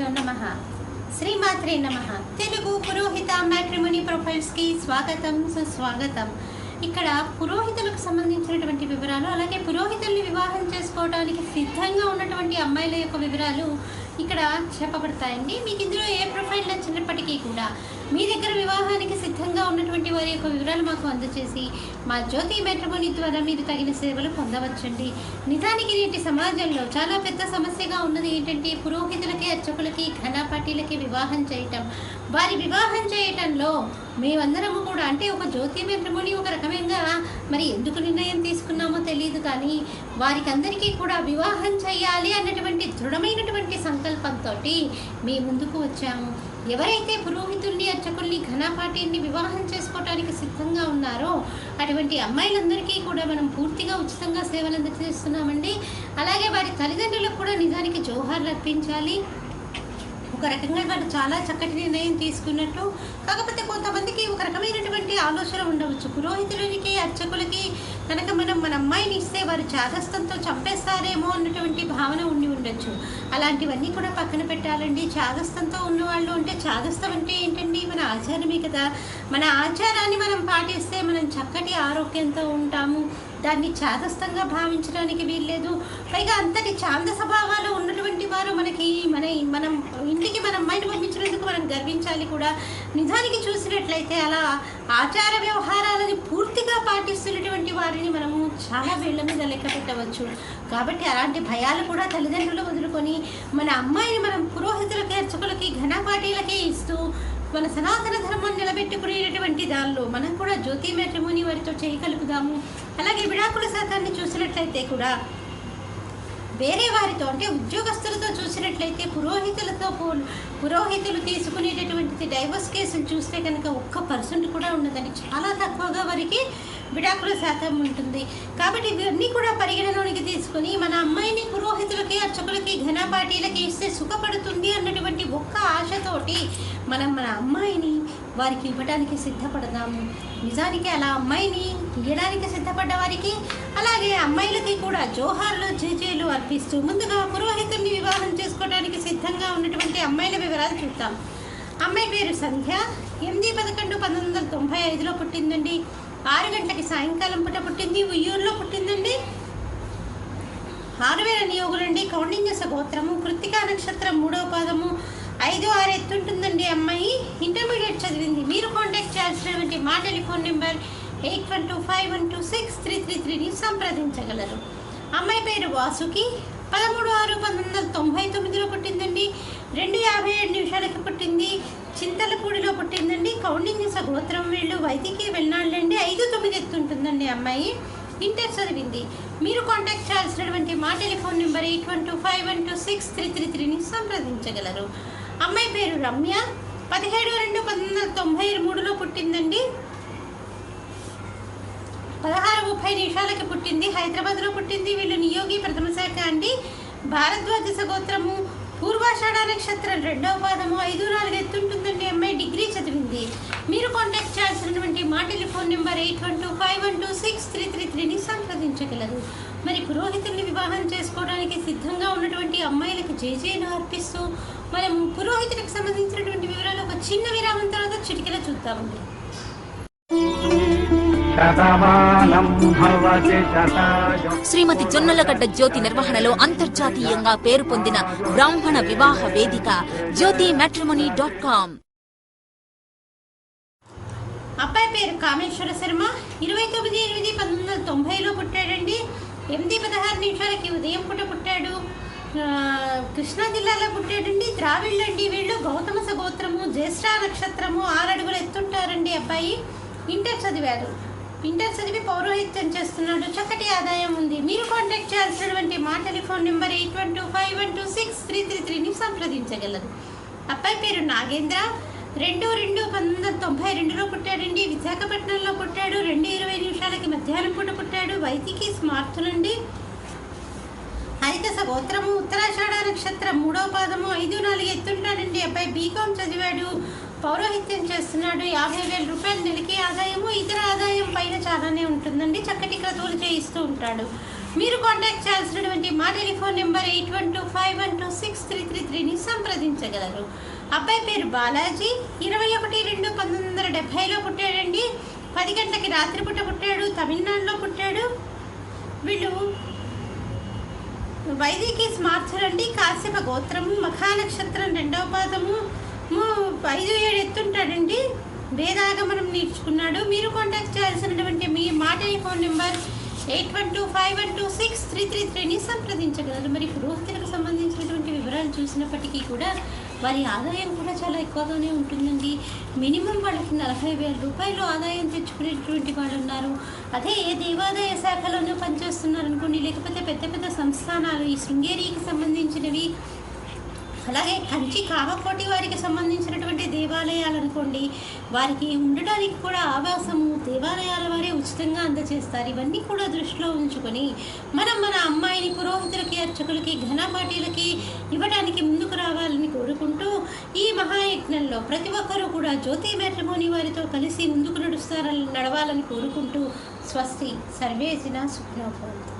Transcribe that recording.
శ్రీగురుభ్యో నమ. శ్రీమాత్రే నమ. తెలుగు పురోహిత మ్యాట్రిమోనీ ప్రొఫైల్స్కి స్వాగతం సుస్వాగతం. ఇక్కడ పురోహితులకు సంబంధించినటువంటి వివరాలు అలాగే పురోహితుల్ని వివాహం చేసుకోవడానికి సిద్ధంగా ఉన్నటువంటి అమ్మాయిల యొక్క వివరాలు ఇక్కడ చెప్పబడతాయండి. మీకు ఇందులో ఏ ప్రొఫైల్ నచ్చినప్పటికీ కూడా మీ దగ్గర వివాహానికి సిద్ధంగా ఉన్నటువంటి వారి యొక్క వివరాలు మాకు అందజేసి మా జ్యోతి మెట్రమోని ద్వారా మీరు తగిన సేవలు పొందవచ్చండి. నిజానికి నేటి సమాజంలో చాలా పెద్ద సమస్యగా ఉన్నది ఏంటంటే పురోహితులకి అర్చకులకి ఘనపాటీలకి వివాహం చేయటం. వారి వివాహం చేయటంలో మేమందరము కూడా అంటే ఒక జ్యోతి మెట్రమోని ఒక రకమైన మరి ఎందుకు నిర్ణయం తీసుకున్నామో తెలియదు కానీ వారికి అందరికీ కూడా వివాహం చేయాలి అన్నటువంటి దృఢమైనటువంటి సంకల్పంతో మీ ముందుకు వచ్చాము. ఎవరైతే పురోహితుల్ని అర్చకుల్ని ఘనపాటిని వివాహం చేసుకోవడానికి సిద్ధంగా ఉన్నారో అటువంటి అమ్మాయిలందరికీ కూడా మనం పూర్తిగా ఉచితంగా సేవలు అందజేస్తున్నామండి. అలాగే వారి తల్లిదండ్రులకు కూడా నిజానికి జోహార్లు అర్పించాలి. ఒక రకంగా వాళ్ళు చాలా చక్కటి నిర్ణయం తీసుకున్నట్టు. కాకపోతే కొంతమందికి ఒక రకమైనటువంటి ఆలోచన ఉండవచ్చు. పురోహితులకి అర్చకులకి కనుక మనం మన అమ్మాయిని ఇస్తే వారు చాదస్తంతో చంపేస్తారేమో అన్నటువంటి భావన ఉండి ఉండొచ్చు. అలాంటివన్నీ కూడా పక్కన పెట్టాలండి. చాదస్తంతో ఉన్నవాళ్ళు అంటే చాదస్తం అంటే ఏంటండి? మన ఆచారమే కదా. మన ఆచారాన్ని మనం మనం చక్కటి ఆరోగ్యంతో ఉంటాము. దాన్ని చాదస్తంగా భావించడానికి వీల్లేదు. పైగా అంతటి చాంద స్వభావాలు ఉన్నటువంటి వారు మనకి మన మనం ఇంటికి మన అమ్మాయిని పంపించినందుకు మనం గర్వించాలి కూడా. నిజానికి చూసినట్లయితే అలా ఆచార వ్యవహారాలని పూర్తిగా పాటిస్తున్నటువంటి వారిని మనము చాలా వేళ్ళ మీద లెక్క పెట్టవచ్చు. కాబట్టి అలాంటి భయాలు కూడా తల్లిదండ్రులు వదులుకొని మన అమ్మాయిని మనం పురోహితులకి అర్చకులకి ఘనపాటీలకే ఇస్తూ మన సనాతన ధర్మం నిలబెట్టుకునేటటువంటి దానిలో మనం కూడా జ్యోతి మ్యాట్రిమోని వారితో చేయగలుగుదాము అలాగే విడాకుల శాతాన్ని చూసినట్లయితే కూడా వేరే వారితో అంటే ఉద్యోగస్తులతో చూసినట్లయితే పురోహితులతో పోల్ పురోహితులు తీసుకునేటటువంటి డైవర్స్ కేసులు చూస్తే కనుక ఒక్క పర్సెంట్ కూడా ఉండదండి చాలా తక్కువగా వారికి విడాకుల శాతం ఉంటుంది. కాబట్టి ఇవన్నీ కూడా పరిగణలోనికి తీసుకుని మన అమ్మాయిని పురోహితులకి అర్చకులకి ఘనపాటీలకి ఇస్తే సుఖపడుతుంది అన్నటువంటి ఒక్క ఆశతోటి మనం మన అమ్మాయిని వారికి ఇవ్వడానికి సిద్ధపడదాము. నిజానికి అలా అమ్మాయిని ఇవ్వడానికి సిద్ధపడ్డ వారికి అలాగే అమ్మాయిలకి కూడా జోహార్లు జేజేలు అర్పిస్తూ ముందుగా పురోహితుడిని వివాహం చేసుకోవడానికి సిద్ధంగా ఉన్నటువంటి అమ్మాయిల వివరాలు చూద్దాం. అమ్మాయి పేరు సంధ్య. ఎనిమిది పదకొండు పంతొమ్మిది వందల తొంభై ఐదులో పుట్టిందండి. ఆరు గంటలకి సాయంకాలం పూట పుట్టింది ఉయ్యూరులో పుట్టిందండి. ఆరు వేల నియోగులండి. కౌండిన్యస గోత్రము కృత్తికా నక్షత్రం మూడవ పాదము ఐదు ఆరు ఎత్తుంటుందండి అమ్మాయి. ఇంటర్మీడియట్ చదివింది. మీరు కాంటాక్ట్ చేయాల్సినటువంటి మా telephone number eight one two five one two six three three త్రీని సంప్రదించగలరు. అమ్మాయి పేరు వాసుకి. పదమూడు ఆరు పంతొమ్మిది వందల తొంభై తొమ్మిదిలో పుట్టిందండి. రెండు యాభై ఏడు నిమిషాలకి పుట్టింది. చింతలపూడిలో పుట్టిందండి. కౌండింగ్ సగోత్రం వీళ్ళు వైద్యకి వెళ్ళినాళ్ళండి. ఐదు తొమ్మిది ఎత్తుంటుందండి అమ్మాయి. ఇంటర్ చదివింది. మీరు కాంటాక్ట్ చేయాల్సినటువంటి మా telephone number eight one two five one two six three three త్రీని సంప్రదించగలరు. అమ్మాయి పేరు రమ్య. పదిహేడు రెండు పంతొమ్మిది వందల తొంభై మూడులో పుట్టిందండి. పదహారు ముప్పై నిమిషాలకి పుట్టింది. హైదరాబాద్లో పుట్టింది. వీళ్ళు నియోగి ప్రథమ శాఖ అండి. భారద్వాజ సగోత్రము పూర్వాషాఢ నక్షత్రం రెండవ పాదము ఐదు నాలుగు ఎత్తుంటుందండి అమ్మాయి. డిగ్రీ చదివింది. మీరు కాంటాక్ట్ చేయాల్సినటువంటి మా telephone number eight one two five one two six three three త్రీని సంప్రదించగలరు. మరి పురోహితుల్ని వివాహం చేసుకోవడానికి సిద్ధంగా ఉన్నటువంటి అమ్మాయిలకు జేజేను అర్పిస్తూ మనం పురోహితులకు సంబంధించినటువంటి వివరాలు ఒక చిన్న విరామం తర్వాత చిటికెలా చూద్దామండి. శ్రీమతి జొన్నలగడ్డ జ్యోతి నిర్వహణలో అంతర్జాతీయంగా పేరు పొందిన బ్రాహ్మణ వివాహ వేదిక జ్యోతి మ్యాట్రిమోనీ డాట్ కామ్ అబ్బాయి పేరు కామేశ్వర శర్మ. ఇరవై తొమ్మిది ఎనిమిది పంతొమ్మిది వందల తొంభైలో పుట్టాడండి. ఎనిమిది పదహారు నిమిషాలకి ఉదయం పూట పుట్టాడు. కృష్ణా జిల్లాలో పుట్టాడండి. ద్రావిళ్ళండి వీళ్ళు. గౌతమ సగోత్రము జ్యేష్ఠ నక్షత్రము ఆరడుగులు ఎత్తుంటారండి అబ్బాయి. ఇంటర్ చదివారు. ఇంటర్ చదివి పౌరోహిత్యం చేస్తున్నాడు. చక్కటి ఆదాయం ఉంది. మీరు కాంటాక్ట్ చేయాల్సినటువంటి మా telephone number eight one two five one two six three three త్రీని సంప్రదించగలరు. అబ్బాయి పేరు నాగేంద్ర. రెండు రెండు పంతొమ్మిది వందల తొంభై రెండులో పుట్టాడండి. విశాఖపట్నంలో పుట్టాడు. రెండు ఇరవై నిమిషాలకి మధ్యాహ్నం పూట పుట్టాడు. వైదికి స్మార్తులండి హరిత సగోత్రము ఉత్తరాషాఢ నక్షత్రం మూడో పాదము. ఐదు నాలుగు ఎత్తుంటాడండి. అబ్బాయి బీకాం చదివాడు. పౌరోహిత్యం చేస్తున్నాడు. యాభై వేల రూపాయలు నెలకి ఆదాయము ఇతర ఆదాయం పైన చాలానే ఉంటుందండి. చక్కటి క్రతువులు చేయిస్తూ ఉంటాడు. మీరు కాంటాక్ట్ చేయాల్సినటువంటి మా telephone number eight one two five one two six three three త్రీని సంప్రదించగలరు. అబ్బాయి పేరు బాలాజీ. ఇరవై ఒకటి రెండు పంతొమ్మిది వందల డెబ్భైలో పుట్టాడండి. పది గంటలకి రాత్రిపూట పుట్టాడు. తమిళనాడులో పుట్టాడు. వీళ్ళు వైదికి స్మార్థులండి కాశ్యప గోత్రము మఖానక్షత్రం రెండవ పాదము. ఐదు ఏడు ఎత్తుంటాడండి. వేదాగమనం నేర్చుకున్నాడు. మీరు కాంటాక్ట్ చేయాల్సినటువంటి మీ మా phone number eight one two five one two six three three త్రీని సంప్రదించగలరు. మరి పురోహితులకు సంబంధించినటువంటి వివరాలు చూసినప్పటికీ కూడా వారి ఆదాయం కూడా చాలా ఎక్కువగానే ఉంటుందండి. మినిమం వాళ్ళకి నలభై వేల రూపాయలు ఆదాయం తెచ్చుకునేటువంటి వాళ్ళు ఉన్నారు. అదే ఏ దేవాదాయ శాఖలోనూ పనిచేస్తున్నారు అనుకోండి లేకపోతే పెద్ద పెద్ద సంస్థానాలు ఈ శృంగేరికి సంబంధించినవి అలాగే కంచి కామకోటి వారికి సంబంధించినటువంటి దేవాలయాలు అనుకోండి వారికి ఉండడానికి కూడా ఆవాసము దేవాలయాల వారే ఉచితంగా అందజేస్తారు ఇవన్నీ కూడా దృష్టిలో ఉంచుకొని మనం మన అమ్మాయిని పురోహితులకి అర్చకులకి ఘనపాటీలకి ఇవ్వడానికి ముందుకు రావాలని కోరుకుంటూ ఈ మహాయజ్ఞంలో ప్రతి ఒక్కరూ కూడా జ్యోతి మ్యాట్రిమోని వారితో కలిసి ముందుకు నడుస్తారని నడవాలని కోరుకుంటూ స్వస్తి. సర్వేసిన సుఖ్నోభవంతు.